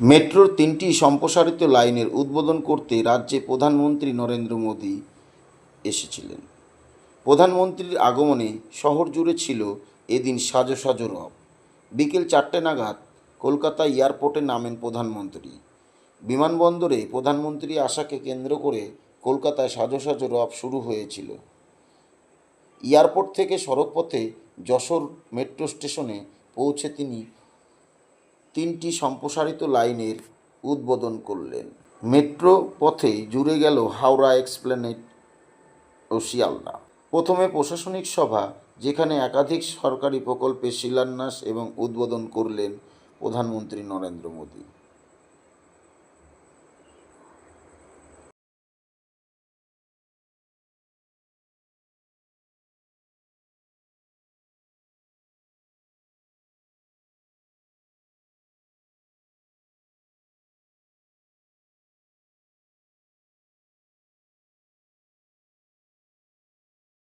মেট্রোর তিনটি সম্প্রসারিত লাইনের উদ্বোধন করতে রাজ্যে প্রধানমন্ত্রী নরেন্দ্র মোদী এসেছিলেন। প্রধানমন্ত্রীর আগমনে শহর জুড়ে ছিল এদিন সাজো সাজো রব। বিকেল চারটে নাগাদ কলকাতা এয়ারপোর্টে নামেন প্রধানমন্ত্রী। বিমানবন্দরে প্রধানমন্ত্রী আশাকে কেন্দ্র করে কলকাতায় সাজো সাজো রব শুরু হয়েছিল। এয়ারপোর্ট থেকে সড়কপথে যশোর মেট্রো স্টেশনে পৌঁছে তিনি তিনটি সম্প্রসারিত লাইনের উদ্বোধন করলেন। মেট্রো পথে জুড়ে গেল হাওড়া এক্সপ্লেনেট ও শিয়ালদা। প্রথমে প্রশাসনিক সভা, যেখানে একাধিক সরকারি প্রকল্পের শিলান্যাস এবং উদ্বোধন করলেন প্রধানমন্ত্রী নরেন্দ্র মোদী।